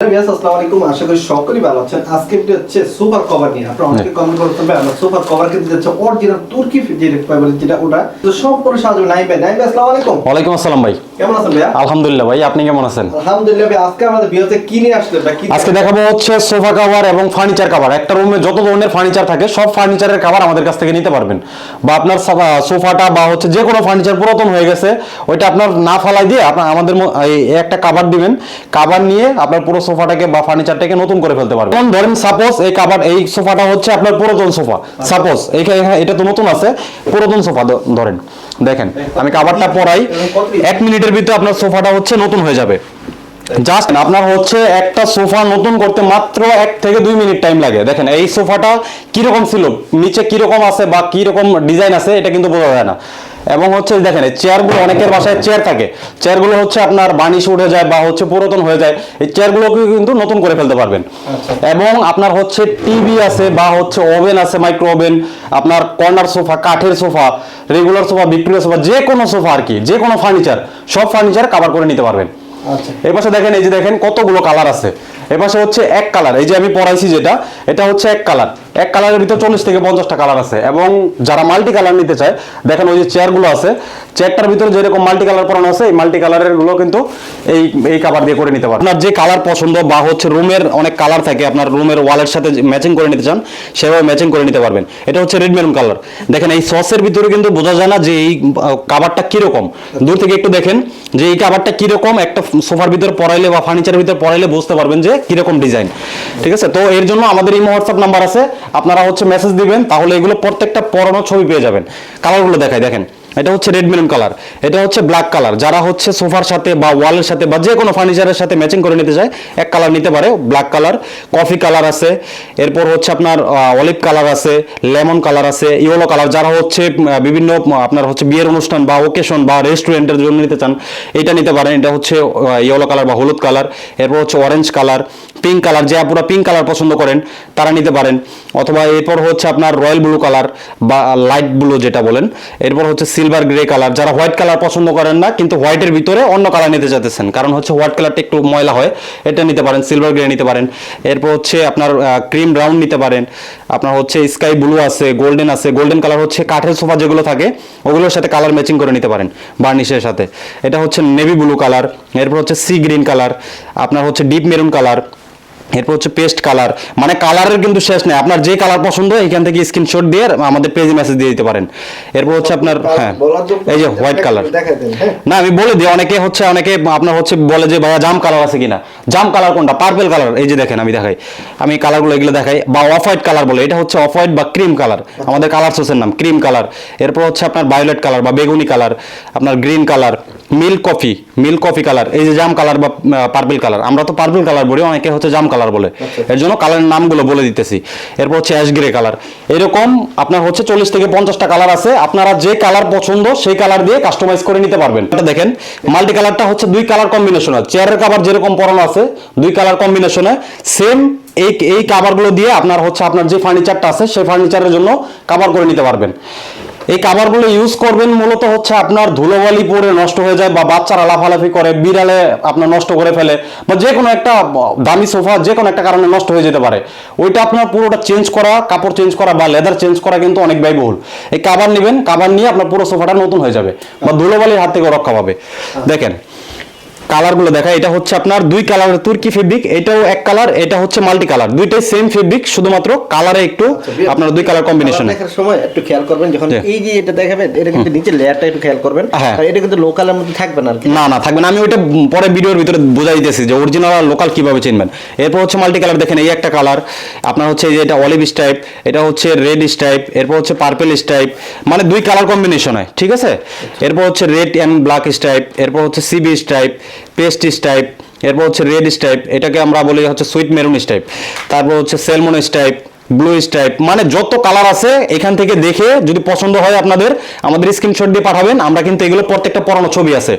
আসসালামু আলাইকুম। আশা করি সকলেই ভালো আছেন। আজকে হচ্ছে সুপার কভার নিয়ে। আপনারা অনেকে কমেন্ট করতে পারেন আমরা সুপার কভার কিন্তু হচ্ছে অরিজিনাল তুর্কি যে ফাইবার যেটা ওটা। সম্পূর্ণ সাহায্য নাই ভাই। নাই আসসালামু আলাইকুম। ওয়ালাইকুম আসসালাম ভাই। কেমন আছেন ভাইয়া? আলহামদুলিল্লাহ ভাই আপনি কেমন আছেন? আলহামদুলিল্লাহ ভাই আজকে আমাদের ভিডিওতে কি নিয়ে আসলে ভাই আজকে দেখাবো হচ্ছে সোফা কভার এবং ফার্নিচার কভার একটা রুমে যত ধরনের ফার্নিচার থাকে সব ফার্নিচারের কভার আমাদের কাছ থেকে নিতে পারবেন। বা আপনার সোফাটা বা হচ্ছে যে কোনো ফার্নিচার পুরাতন হয়ে গেছে ওইটা আপনার না ফালাই দিয়ে আপনার আমাদের একটা কাভার দিবেন। কাভার নিয়ে আপনার পুরো সোফাটাকে বা ফার্নিচারটাকে নতুন করে ফেলতে পারবেন। যেমন ধরেন সাপোজ এই কাভার এই সোফাটা হচ্ছে আপনার পুরাতন সোফা। সাপোজ এইখানে এটা তো নতুন আছে পুরাতন সোফা ধরেন। দেখেন আমি কাভারটা পরাই। এক মিনিটের ভিতরে আপনার সোফাটা হচ্ছে নতুন হয়ে যাবে। জাস্ট আপনার হচ্ছে একটা সোফা নতুন করতে মাত্র এক থেকে দুই মিনিট টাইম লাগে। দেখেন, এই সোফাটা কীরকম ছিল, নিচে কীরকম আছে বা কীরকম ডিজাইন আছে, এটা কিন্তু বোঝা যায় না। এবং হচ্ছে দেখেন চেয়ারগুলো অনেকের বাসায় চেয়ার থাকে। চেয়ারগুলো হচ্ছে আপনার বানিশ উঠে যায় বা হচ্ছে পুরাতন হয়ে যায় এই চেয়ারগুলোকে কিন্তু নতুন করে ফেলতে পারবেন। এবং আপনার হচ্ছে টিভি আছে বা হচ্ছে ওভেন আছে মাইক্রো ওভেন আপনার কর্নার সোফা কাঠের sofa regular sofa Victoria sofa যে কোনো সোফা আর কি যে কোনো ফার্নিচার সব ফার্নিচার কভার করে নিতে পারবেন। আচ্ছা। এই পাশে দেখেন এই যে দেখেন কতগুলো কালার আছে। এই পাশে হচ্ছে এক কালার এই যে আমি পড়াইছি যেটা এটা হচ্ছে এক কালার এক কালারের ভিতর চল্লিশ থেকে পঞ্চাশটা কালার আছে। এবং যারা মাল্টি কালার নিতে চায়, দেখেন ওই যে চেয়ারগুলো আছে চেয়ারটার ভিতরে যেরকম মাল্টি কালার পরানো আছে, এই মাল্টি কালারেরগুলো কিন্তু এই এই কাভার দিয়ে করে নিতে পারেন। আপনার যে কালার পছন্দ বা হচ্ছে রুমের অনেক কালার থাকে, আপনার রুমের ওয়ালের সাথে ম্যাচিং করে নিতে চান, সেভাবে ম্যাচিং করে নিতে পারবেন। এটা হচ্ছে রেড মেরুন কালার দেখেন এই সসের ভিতরে কিন্তু বোঝা যায় না যে এই কাভারটা কীরকম। দূর থেকে একটু দেখেন যে এই কাভারটা কীরকম, একটা সোফার ভিতরে পড়াইলে বা ফার্নিচারের ভিতরে পড়াইলে বুঝতে পারবেন যে কীরকম ডিজাইন ঠিক আছে? তো এর জন্য আমাদের এই হোয়াটসঅ্যাপ নাম্বার আছে আপনারা হচ্ছে মেসেজ দিবেন, তাহলে এগুলো প্রত্যেকটা পরানো ছবি পেয়ে যাবেন। কালারগুলো দেখায় দেখেন। এটা হচ্ছে রেড কালার এটা হচ্ছে ব্ল্যাক কালার যারা হচ্ছে সোফার সাথে বা ওয়ালের সাথে বা যে কোনো ফার্নিচারের সাথে ম্যাচিং করে নিতে চায়, এক কালার নিতে পারে ব্ল্যাক কালার কফি কালার আছে। এরপর হচ্ছে আপনার অলিভ কালার আছে লেমন কালার আছে ইয়েলো কালার যারা হচ্ছে বিভিন্ন আপনার হচ্ছে বিয়ের অনুষ্ঠান বা ওকেশন বা রেস্টুরেন্টের জন্য নিতে চান, এটা নিতে পারেন। এটা হচ্ছে ইয়েলো কালার বা হলুদ কালার এরপর হচ্ছে অরেঞ্জ কালার পিঙ্ক কালার যে আপুরা পিঙ্ক কালার পছন্দ করেন, তারা নিতে পারেন। অথবা এরপর হচ্ছে আপনার রয়্যাল ব্লু কালার বা লাইট ব্লু যেটা বলেন, এরপর হচ্ছে সিলভার গ্রে কালার যারা হোয়াইট কালার পছন্দ করেন না, কিন্তু হোয়াইটের ভিতরে অন্য কালার নিতে চাইতেছেন। কারণ হচ্ছে হোয়াইট কালারটা একটু ময়লা হয়, এটা নিতে পারেন সিলভার গ্রে নিতে পারেন। এরপর হচ্ছে আপনার ক্রিম ব্রাউন নিতে পারেন। আপনার হচ্ছে স্কাই ব্লু আছে গোল্ডেন আছে। গোল্ডেন কালার হচ্ছে কাঠের সোফা যেগুলো থাকে, ওগুলোর সাথে কালার ম্যাচিং করে নিতে পারেন বার্নিশের সাথে। এটা হচ্ছে নেভি ব্লু কালার এরপর হচ্ছে সি গ্রিন কালার আপনার হচ্ছে ডিপ মেরুন কালার এরপর হচ্ছে পেস্ট কালার মানে কালারের কিন্তু শেষ নেই। আপনার যে কালার পছন্দ এখান থেকে স্ক্রিনশট দিয়ে আমাদের পেজে মেসেজ দিয়ে দিতে পারেন। এরপর হচ্ছে আপনার হ্যাঁ এই যে হোয়াইট কালার হ্যাঁ। না আমি বলে দিই অনেকে হচ্ছে অনেকে আপনার হচ্ছে বলে যে ভাইয়া জাম কালার আছে কিনা? জাম কালার কোনটা? পার্পল কালার এই যে দেখেন আমি দেখাই। আমি কালারগুলো এগুলো দেখাই। বা অফ হোয়াইট কালার বলে। এটা হচ্ছে অফ হোয়াইট বা ক্রিম কালার আমাদের কালার সোর্সের নাম ক্রিম কালার এরপর হচ্ছে আপনার ভায়োলেট কালার বা বেগুনি কালার আপনার green colour milk coffee milk coffee colour এই যে জাম কালার বা পার্পল কালার। আমরা তো পার্পল কালার বলি অনেকে হচ্ছে জাম কালার বলে। এর জন্য কালারের নামগুলো বলে দিতেছি। এরপর হচ্ছে অ্যাশ গ্রে কালার। এরকম আপনার হচ্ছে চল্লিশ থেকে পঞ্চাশটা কালার আছে। আপনারা যে কালার পছন্দ সেই কালার দিয়ে কাস্টমাইজ করে নিতে পারবেন। এটা দেখেন মাল্টি কালারটা হচ্ছে দুই কালার কম্বিনেশন আছে চেয়ারের কাভার যেরকম পরানো আছে দুই কালার কম্বিনেশনে সেম এই এই কাভারগুলো দিয়ে আপনার হচ্ছে আপনার যে ফার্নিচারটা আছে সেই ফার্নিচারের জন্য কাভার করে নিতে পারবেন। এই কাভারগুলো ইউজ করবেন মূলত হচ্ছে আপনার ধুলোবালি পরে নষ্ট হয়ে যায় বা বাচ্চারা আলাফালাফি করে, বিড়ালে আপনার নষ্ট করে ফেলে বা যে কোনো একটা দামি সোফা যে কোনো একটা কারণে নষ্ট হয়ে যেতে পারে। ওইটা আপনার পুরোটা চেঞ্জ করা, কাপড় চেঞ্জ করা বা লেদার চেঞ্জ করা কিন্তু অনেক ব্যয়বহুল। এই কাভার নেবেন কাভার নিয়ে আপনার পুরো সোফাটা নতুন হয়ে যাবে বা ধুলোবালির হাত থেকে রক্ষা পাবে। দেখেন কালারগুলো দেখা এটা হচ্ছে আপনার দুই কালারের তুর্কি ফেব্রিক এটাও এক কালার এটা হচ্ছে মাল্টি কালার। দুইটাই সেম ফেব্রিক শুধুমাত্র কালারে একটু আপনার দুই কালার কম্বিনেশনে দেখার সময় একটু খেয়াল করবেন যখন এই যে এটা দেখাবেন এটা কিন্তু নিচে লেয়ারটা একটু খেয়াল করবেন। হ্যাঁ। আর এটা কিন্তু লোকালের মধ্যে থাকবে না না না থাকবে না। আমি ওইটা পরে ভিডিওর ভিতরে বোঝাই দিতেছি যে অরিজিনাল আর লোকাল কীভাবে চিনবেন। এরপর হচ্ছে মাল্টি কালার দেখেন এই একটা কালার। আপনার হচ্ছে এই যে এটা অলিভ স্টাইপ এটা হচ্ছে রেড স্টাইপ এরপর হচ্ছে পার্পল স্টাইপ মানে দুই কালার কম্বিনেশন হয় ঠিক আছে? এরপর হচ্ছে রেড অ্যান্ড ব্ল্যাক স্টাইপ এরপর হচ্ছে সিবি স্টাইপ পেস্ট স্টাইপ এরপর হচ্ছে রেড স্টাইপ এটাকে আমরা বলি হচ্ছে সুইট মেরুন স্টাইপ তারপর হচ্ছে সেলমন স্টাইপ ব্লু স্ট্রাইপ মানে যত কালার আছে, এখান থেকে দেখে যদি পছন্দ হয় আপনাদের, আমাদের স্ক্রিনশট দিয়ে পাঠাবেন, আমরা কিন্তু এগুলো প্রত্যেকটা পরানো ছবি আছে।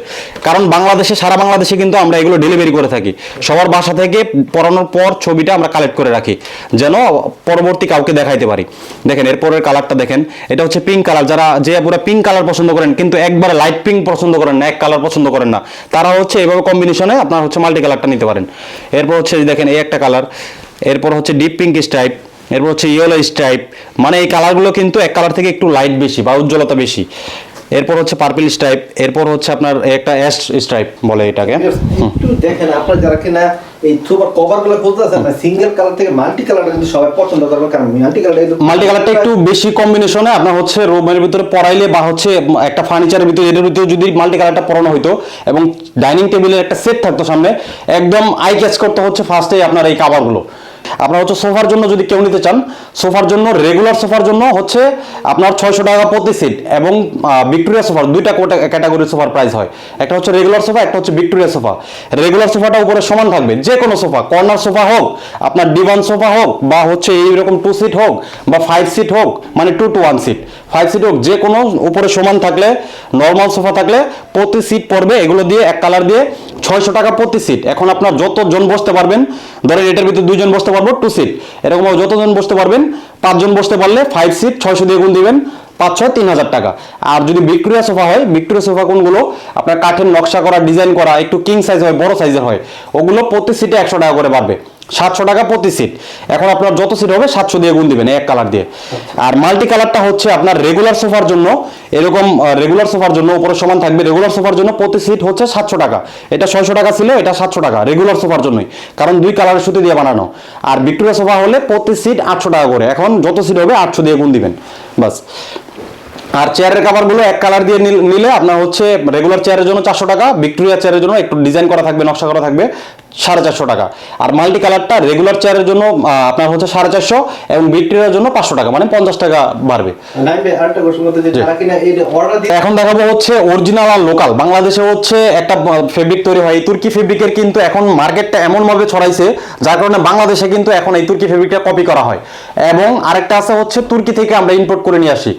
কারণ বাংলাদেশে, সারা বাংলাদেশে কিন্তু আমরা এগুলো ডেলিভারি করে থাকি। সবার বাসা থেকে পরানোর পর ছবিটা আমরা কালেক্ট করে রাখি, যেন পরবর্তী কাউকে দেখাইতে পারি। দেখেন, এরপরের কালারটা দেখেন, এটা হচ্ছে পিঙ্ক কালার যারা যে পুরো পিঙ্ক কালার পছন্দ করেন, কিন্তু একবারে লাইট পিঙ্ক পছন্দ করেন না, এক কালার পছন্দ করেন না, তারা হচ্ছে এভাবে কম্বিনেশনে আপনার হচ্ছে মাল্টি কালারটা নিতে পারেন। এরপর হচ্ছে, দেখেন, এই একটা কালার এরপর হচ্ছে ডিপ পিঙ্ক স্টাইপ এরপর হচ্ছে ইয়েলো স্টাইপ মানে এই কালারগুলো কিন্তু এক কালার থেকে একটু লাইট বেশি বা উজ্জ্বলতা বেশি। এরপর হচ্ছে পার্পল স্টাইপ এরপর হচ্ছে আপনার একটা অ্যাশ স্টাইপ বলে এটাকে। একটু দেখেন আপনার যারা কিনা এই সুপার কভারগুলো খুঁজতেছেন না সিঙ্গেল কালার থেকে মাল্টি কালারটা কিন্তু সবাই পছন্দ করবে কারণ মাল্টি কালার মাল্টি কালারটা একটু বেশি কম্বিনেশনে আপনার হচ্ছে রুমের ভিতরে পরাইলে বা হচ্ছে একটা ফার্নিচারের ভিতরে এটার ভিতরে যদি মাল্টি কালারটা পরানো হতো এবং ডাইনিং টেবিলের একটা সেট থাকতো সামনে একদম আই ক্যাচ করতে হচ্ছে ফার্স্টে আপনার এই কাভারগুলো আপনার হচ্ছে সোফার জন্য যদি কেউ নিতে চান, সোফার জন্য রেগুলার সোফার জন্য হচ্ছে আপনার ছয়শো টাকা প্রতি সিট এবং ভিক্টোরিয়া সোফার দুইটা ক্যাটাগরি সোফার প্রাইস হয়। একটা হচ্ছে রেগুলার সোফা, একটা হচ্ছে ভিক্টোরিয়া সোফা। রেগুলার সোফাটা উপরে সমান থাকবে, যে কোনো সোফা কর্নার সোফা হোক, আপনার ডিভান সোফা হোক, বা হচ্ছে এইরকম টু সিট হোক, বা ফাইভ সিট হোক মানে two two one seat five seat হোক, যে কোনো উপরে সমান থাকলে নর্মাল সোফা থাকলে প্রতি সিট পড়বে, এগুলো দিয়ে এক কালার দিয়ে ছয়শো টাকা প্রতি সিট এখন আপনার যতজন বসতে পারবেন, ধরেন এটার ভিতরে দুইজন বসতে পারব টু সিট এরকম যতজন বসতে পারবেন, পাঁচজন বসতে পারলে ফাইভ সিট ছয়শো দিয়ে গুণ দিবেন পাঁচ ছয় তিন হাজার টাকা। আর যদি ভিক্টোরিয়া সোফা হয়, ভিক্টোরিয়া সোফা কোনগুলো? আপনার কাঠের নকশা করা ডিজাইন করা, একটু কিং সাইজ হয়, বড় সাইজের হয়, ওগুলো প্রতি সিটে একশো টাকা করে বাড়বে। সাতশো টাকা প্রতি সিট এখন আপনার যত সিট হবে, সাতশো দিয়ে গুণ দিবেন এক কালার দিয়ে। আর মাল্টি কালারটা হচ্ছে আপনার রেগুলার সোফার জন্য, এরকম রেগুলার সোফার জন্য উপরে সমান থাকবে। রেগুলার সোফার জন্য প্রতি সিট হচ্ছে সাতশো টাকা। এটা ছয়শো টাকা ছিল, এটা সাতশো টাকা রেগুলার সোফার জন্যই। কারণ দুই কালারের সুতি দিয়ে বানানো। আর ভিক্টোরিয়া সোফা হলে প্রতি সিট আটশো টাকা করে। এখন যত সিট হবে, আটশো দিয়ে গুণ দিবেন। বাস। আর চেয়ারের কাভারগুলো এক কালার দিয়ে নিলে আপনার হচ্ছে রেগুলার চেয়ারের জন্য চারশো টাকা ভিক্টোরিয়া চেয়ারের জন্য একটু ডিজাইন করা থাকবে, নকশা করা থাকবে। সাড়ে চারশো টাকা। আর মাল্টি কালারটা রেগুলার চেয়ারের জন্য আপনার হচ্ছে সাড়ে চারশো এবং ভিক্টোরিয়ার জন্য পাঁচশো টাকা মানে পঞ্চাশ টাকা বাড়বে। এখন দেখাবো হচ্ছে অরিজিনাল আর লোকাল বাংলাদেশে হচ্ছে একটা ফেব্রিক তৈরি হয়। এই তুর্কি ফেব্রিকের কিন্তু এখন মার্কেটটা এমন ভাবে ছড়াইছে যার কারণে বাংলাদেশে কিন্তু এখন এই তুর্কি ফেব্রিকটা কপি করা হয়। এবং আরেকটা আছে হচ্ছে তুর্কি থেকে আমরা ইম্পোর্ট করে নিয়ে আসি।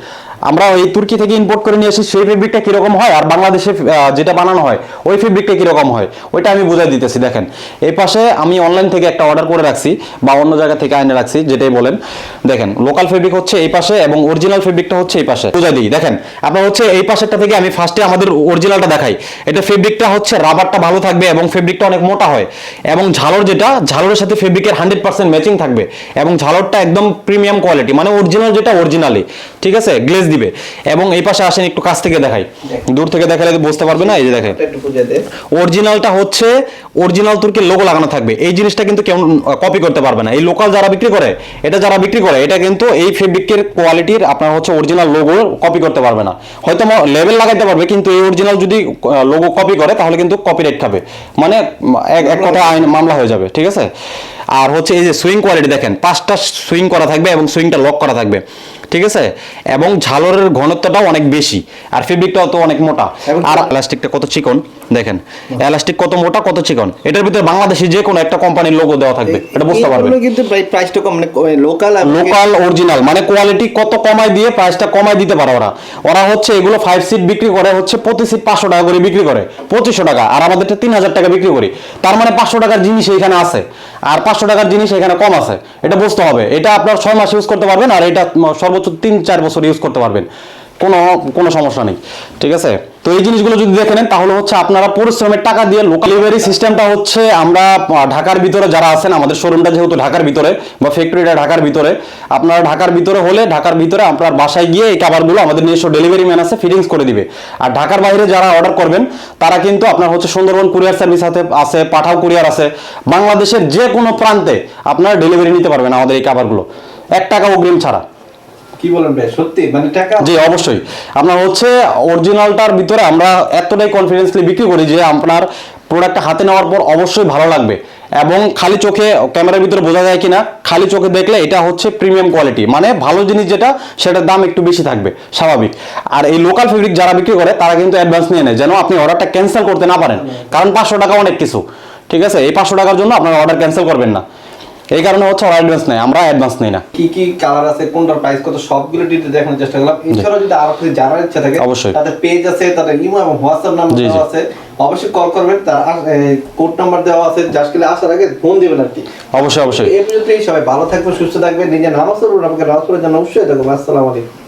আমরা এই তুর্কি থেকে ইম্পোর্ট করে নিয়ে আসি সেই ফেব্রিকটা কীরকম হয় আর বাংলাদেশে যেটা বানানো হয়, ওই ফেব্রিকটা কীরকম হয়, ওইটা আমি বুঝাই দিতেছি, দেখেন। এই পাশে আমি অনলাইন থেকে একটা অর্ডার করে রাখছি, বা অন্য জায়গা থেকে আইনে রাখছি, যেটাই বলেন। দেখেন লোকাল ফেব্রিক হচ্ছে এই পাশে এবং অরিজিনাল ফেব্রিকটা হচ্ছে এই পাশে। বুঝাই দিই, দেখেন, আপনার হচ্ছে এই পাশেরটা থেকে আমি ফার্স্টে আমাদের অরিজিনালটা দেখাই। এটা ফেব্রিকটা হচ্ছে রাবারটা ভালো থাকবে এবং ফেব্রিকটা অনেক মোটা হয়। এবং ঝালর যেটা, ঝালরের সাথে ফেব্রিকের হান্ড্রেড পার্সেন্ট ম্যাচিং থাকবে। এবং ঝালরটা একদম প্রিমিয়াম কোয়ালিটি মানে অরিজিনাল যেটা অরিজিনালি ঠিক আছে? গ্লেজ দিবে। এবং এই পাশে আসেন একটু কাছ থেকে দেখাই। দূর থেকে দেখালে বুঝতে পারবে না এই যে দেখেন। অরিজিনালটা হচ্ছে অরিজিনাল তুর্কির লোগো লাগানো থাকবে। এই জিনিসটা কিন্তু কেউ কপি করতে পারবে না। এই লোকাল যারা বিক্রি করে এটা যারা বিক্রি করে এটা কিন্তু এই ফেব্রিকের কোয়ালিটির আপনার হচ্ছে অরিজিনাল লোগো কপি করতে পারবে না। হয়তো লেভেল লাগাইতে পারবে কিন্তু এই অরিজিনাল যদি লোগো কপি করে তাহলে কিন্তু কপিরাইট খাবে। মানে এক এক কথা আইন মামলা হয়ে যাবে ঠিক আছে? আর হচ্ছে এই যে সুইং কোয়ালিটি দেখেন পাঁচটা সুইং করা থাকবে এবং সুইংটা লক করা থাকবে। ঠিক আছে? এবং ঝালরের ঘনত্বটাও অনেক বেশি আর ফেব্রিকটাও তো অনেক মোটা। আর এলাস্টিকটা কত চিকন? দেখেন এলাস্টিক কত মোটা কত চিকন? এটার ভিতরে বাংলাদেশি যে কোনো একটা কোম্পানির লোগো দেওয়া থাকবে এটা বুঝতে পারবেন। কিন্তু প্রাইসটা কম মানে লোকাল লোকাল অরিজিনাল মানে কোয়ালিটি কত কমায় দিয়ে প্রাইসটা কমায় দিতে পারে ওরা। ওরা হচ্ছে এগুলো ফাইভ সিট বিক্রি করে হচ্ছে প্রতি সিট পাঁচশো টাকা করে বিক্রি করে পঁচিশশো টাকা আর আমাদেরটা তিন হাজার টাকা বিক্রি করি। তার মানে পাঁচশো টাকার জিনিস এখানে আছে আর পাঁচশো টাকার জিনিস এখানে কম আছে এটা বুঝতে হবে। এটা আপনার ছয় মাস ইউজ করতে পারবেন আর এটা উম, সর্বোচ্চ তিন, চার বছর ইউজ করতে পারবেন। কোনো কোনো সমস্যা নেই, ঠিক আছে? তো এই জিনিসগুলো যদি দেখে নেন, তাহলে হচ্ছে আপনারা পরিশ্রমের টাকা দিয়ে লোকাল ডেলিভারি সিস্টেমটা হচ্ছে আমরা ঢাকার ভিতরে যারা আছেন, আমাদের শোরুমটা যেহেতু ঢাকার ভিতরে বা ফ্যাক্টরিটা ঢাকার ভিতরে, আপনারা ঢাকার ভিতরে হলে ঢাকার ভিতরে আপনার বাসায় গিয়ে এই খাবারগুলো আমাদের নিজস্ব ডেলিভারি ম্যান আছে ফিটিংস করে দিবে। আর ঢাকার বাইরে যারা অর্ডার করবেন, তারা কিন্তু আপনার হচ্ছে সুন্দরবন কুরিয়ার সার্ভিস হাতে আছে, পাঠাও কুরিয়ার আছে। বাংলাদেশের যে কোনো প্রান্তে আপনারা ডেলিভারি নিতে পারবেন আমাদের এই খাবারগুলো। এক টাকা অগ্রিম ছাড়া। কি বলেন ভাই, সত্যি? মানে টাকা জি, অবশ্যই। আপনার হচ্ছে অরিজিনালটার ভিতরে আমরা এতটাই কনফিডেন্সলি বিক্রি করি যে আপনার প্রোডাক্টটা হাতে নেওয়ার পর অবশ্যই ভালো লাগবে। এবং খালি চোখে ক্যামেরার ভিতরে বোঝা যায় কিনা, খালি চোখে দেখলে এটা হচ্ছে প্রিমিয়াম কোয়ালিটি মানে ভালো জিনিস যেটা, সেটার দাম একটু বেশি থাকবে, স্বাভাবিক। আর এই লোকাল ফেব্রিক যারা বিক্রি করে, তারা কিন্তু অ্যাডভান্স নিয়ে নেয়, যেন আপনি অর্ডারটা ক্যান্সেল করতে না পারেন। কারণ পাঁচশো টাকা অনেক কিছু। ঠিক আছে? এই পাঁচশো টাকার জন্য আপনার অর্ডার ক্যান্সেল করবেন না। এই কারণে হচ্ছে ওরা অ্যাডভান্স নেয় আমরা অ্যাডভান্স নেই না। কি কি কালার আছে কোনটার প্রাইস কত সবগুলো ডিটেইলস দেখানোর চেষ্টা করলাম। এছাড়াও যদি আরও কিছু জানার ইচ্ছা থাকে অবশ্যই। তাদের পেজ আছে তাদের ইমো এবং হোয়াটসঅ্যাপ নাম্বার। দেওয়া আছে। অবশ্যই কল করবেন তার কোড নাম্বার দেওয়া আছে জাস্ট গেলে আসার আগে ফোন দিবেন আর কি। অবশ্যই অবশ্যই। এই পর্যন্তই সবাই ভালো থাকবেন সুস্থ থাকবেন নিজের নামাজ পড়ুন আমাকে নামাজ পড়ার জন্য অবশ্যই দেখো আসসালামু আলাইকুম।